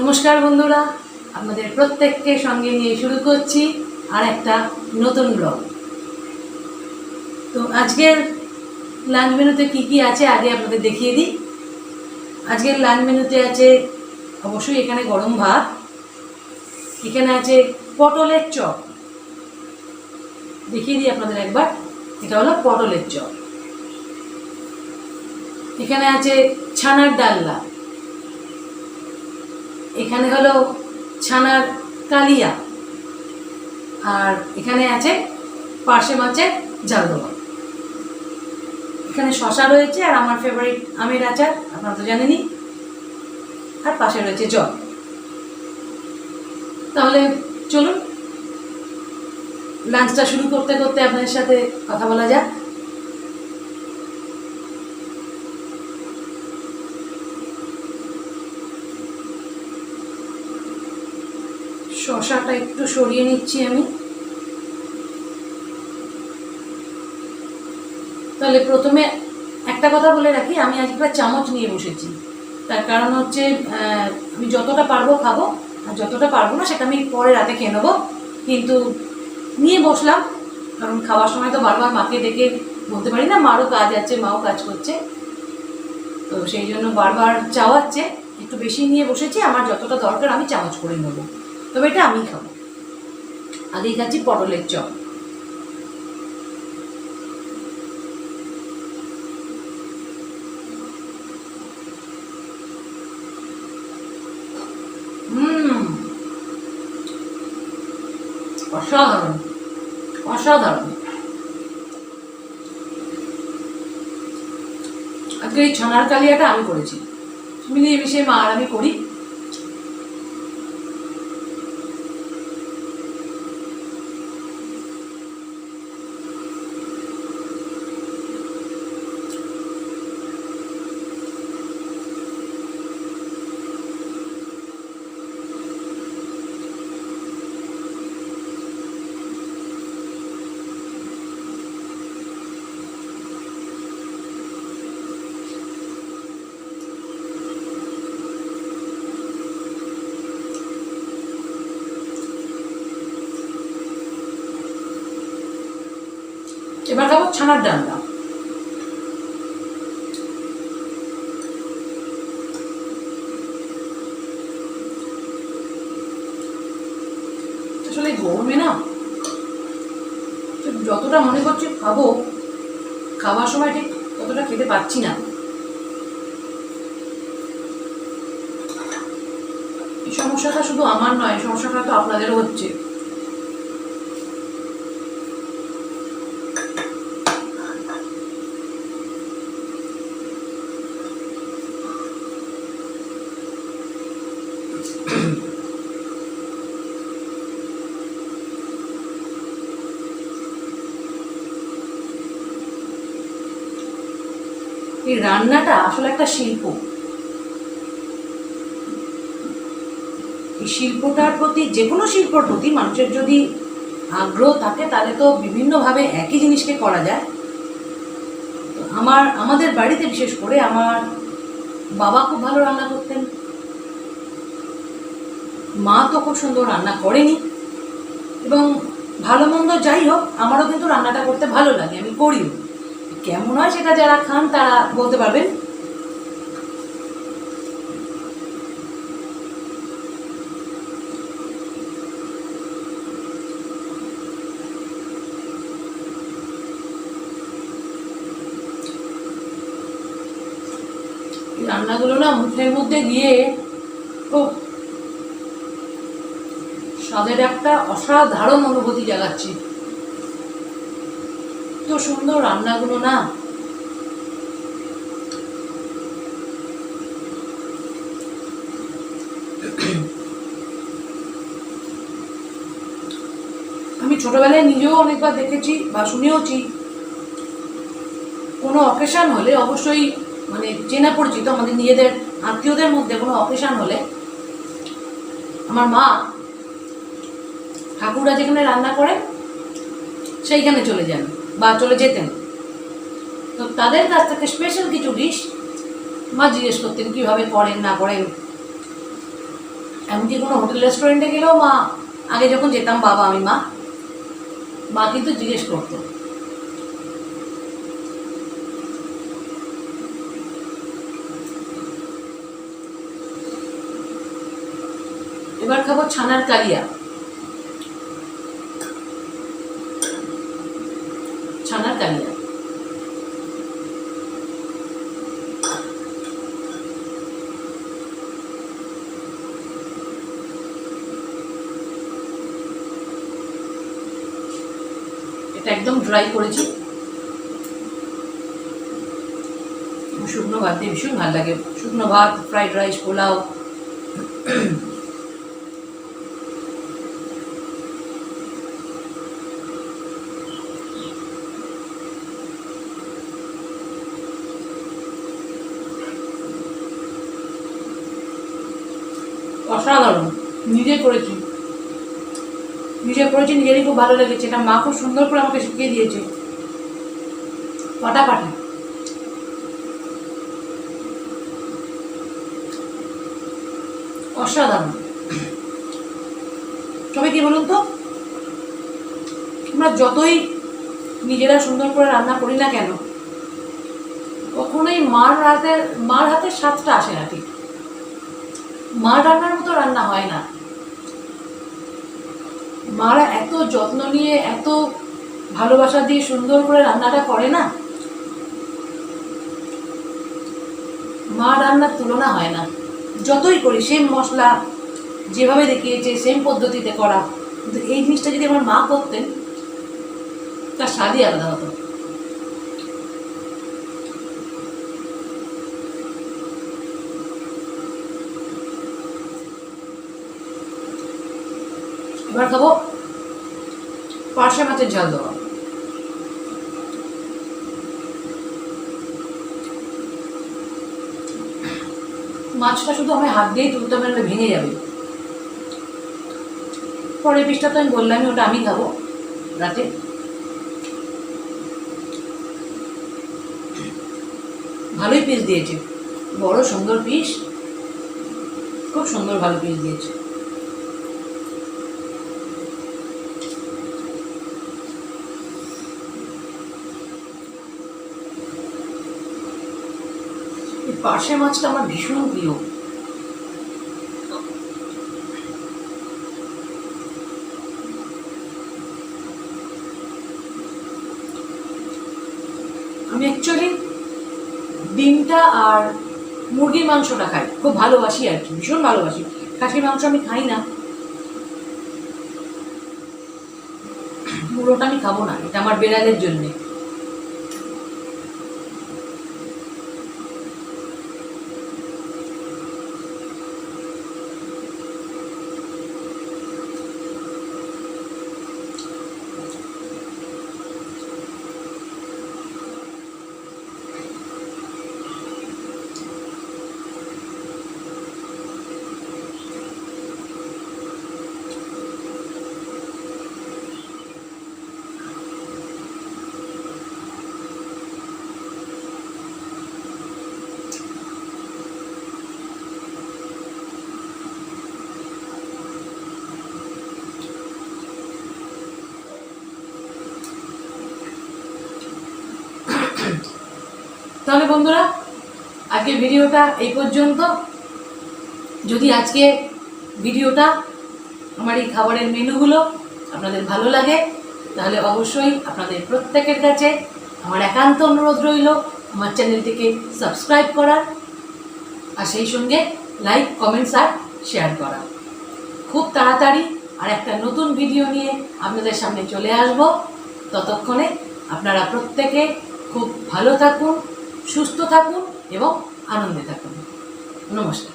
নমস্কার বন্ধুরা, আপনাদের প্রত্যেককে সঙ্গে নিয়ে শুরু করছি আর একটা নতুন ব্লগ তো আজকের লাঞ্চ মেনুতে কী কী আছে আগে আপনাদের দেখিয়ে দিই। আজকের লাঞ্চ মেনুতে আছে অবশ্যই এখানে গরম ভাত, এখানে আছে পটলের চপ। দেখিয়ে দিই আপনাদের একবার, এটা হলো পটলের চপ। এখানে আছে ছানার ডালনা। এখানে হলো ছানার কালিয়া। আর এখানে আছে পার্শে মাছের জাল এখানে শশা রয়েছে আর আমার ফেভারিট আমের আচার, আপনারা তো জানেনই। আর পাশে রয়েছে জল। তাহলে চলুন লাঞ্চটা শুরু করতে করতে আপনাদের সাথে কথা বলা যাক। শশাটা একটু সরিয়ে নিচ্ছি আমি। তাহলে প্রথমে একটা কথা বলে রাখি, আমি আজকে একটা চামচ নিয়ে বসেছি। তার কারণ হচ্ছে আমি যতটা পারব খাব, আর যতটা পারব না সেটা আমি পরে রাতে খেয়ে নেব। কিন্তু নিয়ে বসলাম, কারণ খাওয়ার সময় তো বারবার মাকে ডেকে বলতে পারি না, মারও কাজ আছে, মাও কাজ করছে। তো সেই জন্য বারবার চাওয়াচ্ছে, একটু বেশি নিয়ে বসেছি, আমার যতটা দরকার আমি চামচ করে নেব। তবে এটা আমি খাব। আগেই খাচ্ছি পটলের চপ। অসাধারণ। অসাধারণ। আজকে এই ছানার কালিয়াটা আমি করেছি। মিলিয়ে মিশিয়ে মা আর আমি করি। এবার ছানার ডালটা আসলে গরমে না যতটা মনে করছি খাব, খাওয়ার সময় ঠিক ততটা খেতে পাচ্ছি না। এই সমস্যাটা শুধু আমার নয় সমস্যাটা তো আপনাদেরও হচ্ছে। এই রান্নাটা আসলে একটা শিল্প। এই শিল্পটার প্রতি যে কোনো শিল্পর প্রতি মানুষের যদি আগ্রহ থাকে, তাহলে তো বিভিন্নভাবে একই জিনিসকে করা যায়। আমার, আমাদের বাড়িতে বিশেষ করে আমার বাবা খুব ভালো রান্না করতেন। মা তো খুব সুন্দর রান্না করেনি। এবং ভালো মন্দ যাই হোক, আমারও কিন্তু রান্নাটা করতে ভালো লাগে, আমি করিও। কেমন হয় সেটা যারা খান, তারা বলতে পারবেন। রান্নাগুলো না মুখের মধ্যে দিয়ে ও স্বাদের একটা অসাধারণ অনুভূতি জাগাচ্ছে। তো সুন্দর রান্নাগুলো না। আমি ছোটবেলায় নিজেও অনেকবার দেখেছি বা শুনেওছি। কোনো অকেশান হলে অবশ্যই মানে চেনা পরিচিত আমাদের নিজেদের আত্মীয়দের মধ্যে কোনো অকেশান হলে আমার মা ঠাকুররা যেখানে রান্না করে সেইখানে চলে যান। বা চলে যেতেন। তো তাদের কাছ থেকে স্পেশাল কিছু ডিশ মা জিজ্ঞেস করতেন, কীভাবে করেন, না করেন? এমনকি কোনো হোটেল রেস্টুরেন্টে গেলেও মা, আগে যখন যেতাম বাবা আমি মা। মা কিন্তু জিজ্ঞেস করতো। এবার খাব ছানার কালিয়া ছানার কালিয়া একদম ড্রাই করেছি। শুকনো ভাত দিয়ে ভীষণ ভালো লাগে। শুকনো ভাত ফ্রাইড রাইস পোলাও। অসাধারণ। নিজে করেছি। নিজে করেছি নিজেরই খুব ভালো লেগেছে। এটা মা খুব সুন্দর করে আমাকে শিখিয়ে দিয়েছে। পাটাপাটি অসাধারণ। তবে কি বলুন তো? আমরা যতই নিজেরা সুন্দর করে রান্না করি না কেন, কখনোই মার হাতের মার হাতের স্বাদটা আসে না ঠিক। মা রান্নার মতো রান্না হয় না। মারা এত যত্ন নিয়ে, এত ভালোবাসা দিয়ে সুন্দর করে রান্নাটা করে না? মা রান্নার তুলনা হয় না। যতই করি সেম মশলা, যেভাবে দেখিয়েছে সেম পদ্ধতিতে করা। কিন্তু এই জিনিসটা যদি আমার মা করতেন, তার স্বাদই আলাদা হতো। এবার খাব পার্শে মাছের ঝাল দেওয়া মাছটা শুধু আমি হাত দিয়েই তুলতে পারলে ভেঙে যাবে। পরের পিসটা তো আমি বললামই, ওটা আমি খাব রাতে। ভালোই পিস দিয়েছে। বড় সুন্দর পিস খুব সুন্দর ভালো পিস দিয়েছে। পার্শে মাছটা আমার ভীষণ প্রিয়। আমি অ্যাকচুয়ালি ডিমটা আর মুরগির মাংসটা খাই। খুব ভালোবাসি আর কি, ভীষণ ভালোবাসি। খাসির মাংস আমি খাই না। মুড়োটা আমি খাব না, এটা আমার বেড়ালের জন্যে। তাহলে বন্ধুরা আজকে ভিডিওটা এই পর্যন্ত। যদি আজকে ভিডিওটা আমার এই খাবারের মেনুগুলো আপনাদের ভালো লাগে, তাহলে অবশ্যই আপনাদের প্রত্যেকের কাছে আমার একান্ত অনুরোধ রইল আমার চ্যানেলটিকে সাবস্ক্রাইব করার, আর সেই সঙ্গে লাইক, কমেন্টস, আর শেয়ার করা খুব তাড়াতাড়ি আর একটা নতুন ভিডিও নিয়ে আপনাদের সামনে চলে আসব। ততক্ষণে আপনারা প্রত্যেকে খুব ভালো থাকুন সুস্থ থাকুন এবং আনন্দে থাকুন। নমস্কার।